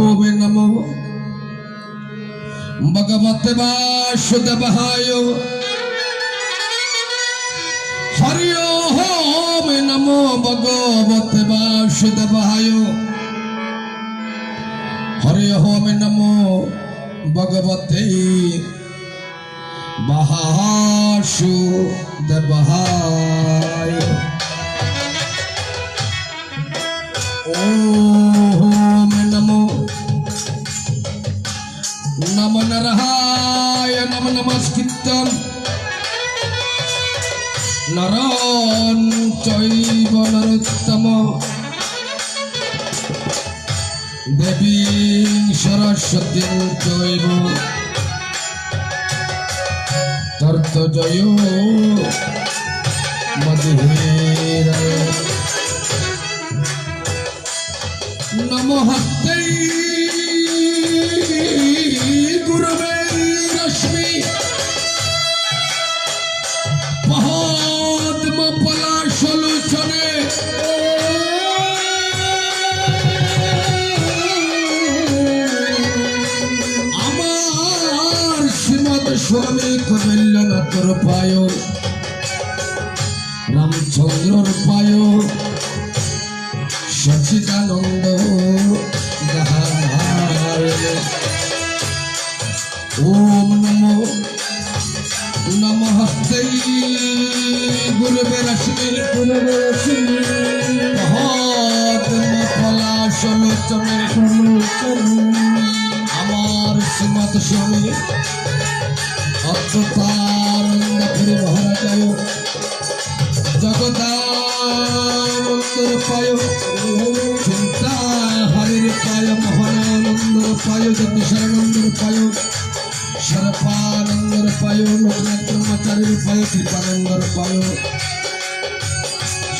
ओम नमो भगवते वासुदेवाय हरि ओम नमो भगवते वासुदेवाय हरि ओम नमो भगवते वासुदेवाय দেবীং সরস্বতীং চৈব তর্তজয় মধুভীর নমঃ কমল্যনাথর পায় রামচন্দ্রর পায় সচিদানন্দ ওম নমো নমস্তে গুরুবে রশ্মি গুরুবে রশ্মি মহাত্ম পলাশলোচনে আমার শ্রীমত স্বামী অদ্ভুতানন্দ পায়, চিন্তা, হরির পায় মহানন্দর পায়, জ্যোতিষানন্দর পায় সরপানন্দর পায় লোকনাথ ব্রহ্মচারীর পায়, কৃপানন্দর পায়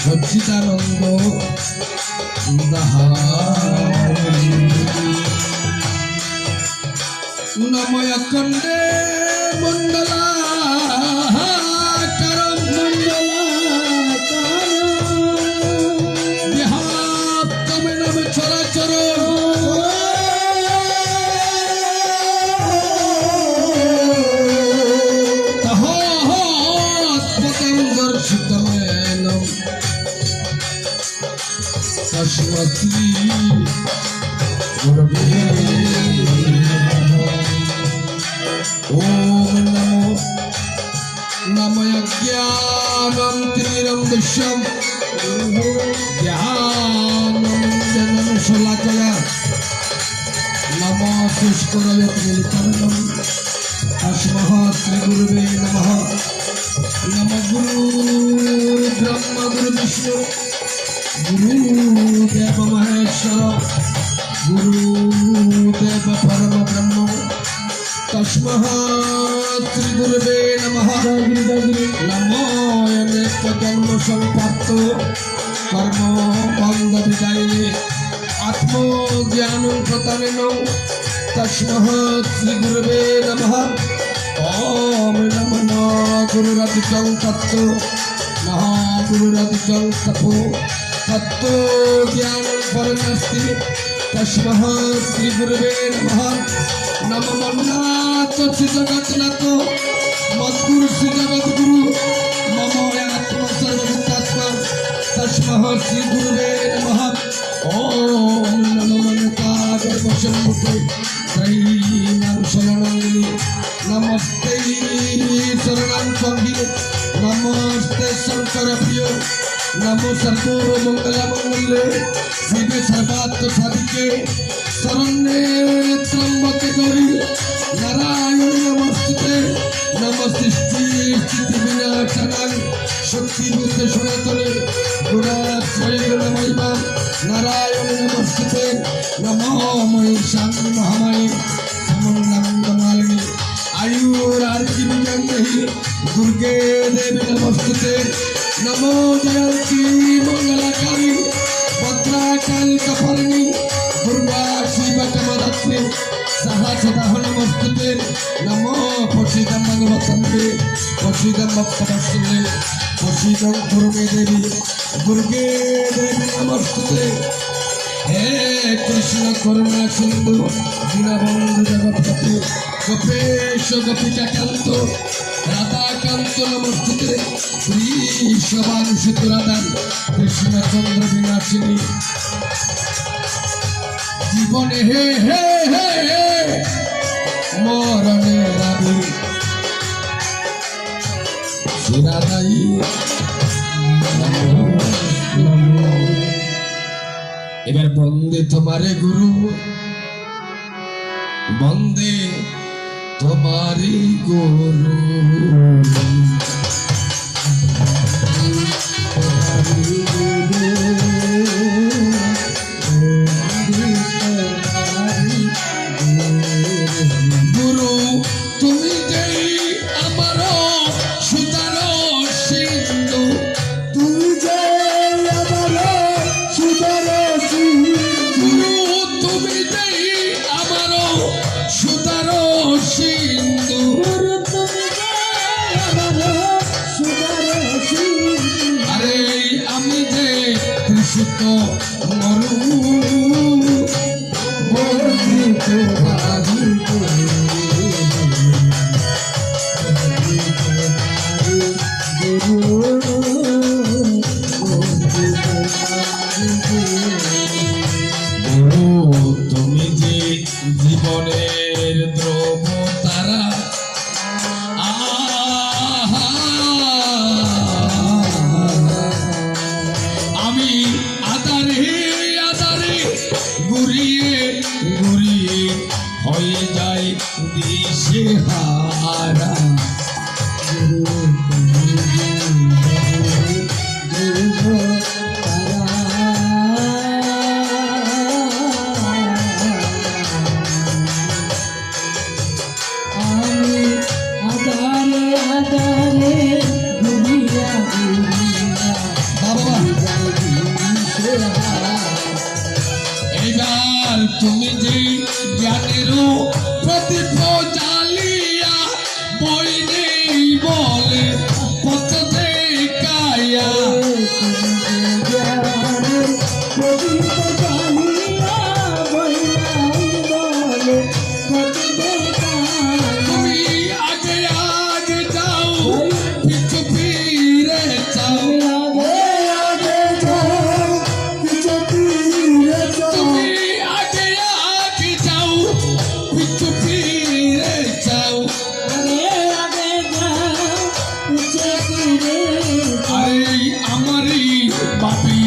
সচ্চিদানন্দ নময় কণ্ডে গুরবে ওম নমো নময় জ্ঞানম তীরম বিশ্বম জ্ঞানম জনম শলাকয়া নম শুষ্করয়ত মিলিতরণম তস্মঃ শ্রী নমঃ নম গুরু ব্রহ্ম গুরু বিষ্ণু গুরু দেব মহেশ্বর গুরু দেব পরম ব্রহ্ম তস্মঃ শ্রী গুরুবে নমঃ নমো অনেক জন্ম সম্পর্ক কর্ম বন্ধ বিদায়িনী আত্মজ্ঞান প্রতারেণ তস্মঃ শ্রী গুরুবে নমঃ ওম নমো ন গুরুরধিকং তত্ত্ব মহাগুরুরধিকং তপো তত্ত্ব জ্ঞান পরনাস্তি তস্মঃ শ্রী গুরুবে নমঃ নম মন্নাথ শ্রী জগন্নাথ মদ্গুরু শ্রী জগদ্গুরু মম আত্ম সর্বভূতাত্মা তস্মঃ শ্রী গুরুবে নমঃ ওম নমো মনতা গর্ভসম্মুখে ত্রয়ীমাং শরণাঙ্গিনী নমস্তে শরণাং নমস্তে শঙ্কর প্রিয় নমো সর্বো মঙ্গল মঙ্গলে শিবে সর্বাত্ম সাধিকে শরণ্যে ত্রম্বকে গৌরী নারায়ণ নমস্তে নমস্তি স্থিতি বিনাশনাং শক্তি বুদ্ধে সনাতনে গুণাশ্রয় নমৈবা নারায়ণ নমস্তে নমোময়ী শান্তি মহামায়ী। সমন্নন্দমালিনী আয়ুর আরতি বিজঙ্গি দুর্গে দেবী নমস্তে নমো জয়ন্তী মঙ্গলাকারী ভদ্রাকাল কফরণী দুর্গা শিবকমরত্নে সহসদহ নমস্তুতে নমো পশিদম ভগবতন্তে পশিদম ভক্তমস্তুতে পশিদম দুর্গে দেবী দুর্গে দেবী নমস্তুতে হে কৃষ্ণ করুণা সিন্ধু দীনবন্ধু জগৎপতি গোপেশ গোপিকা কান্ত রাধাকান্ত নমস্তুতে শ্রী সবানুষিত রাধান কৃষ্ণচন্দ্র বিনাশিনী। জীবনে হে হে হে হে, মরণে এবার বন্দে তোমারে গুরু। বন্দে અમારી ગોરું. did I'll be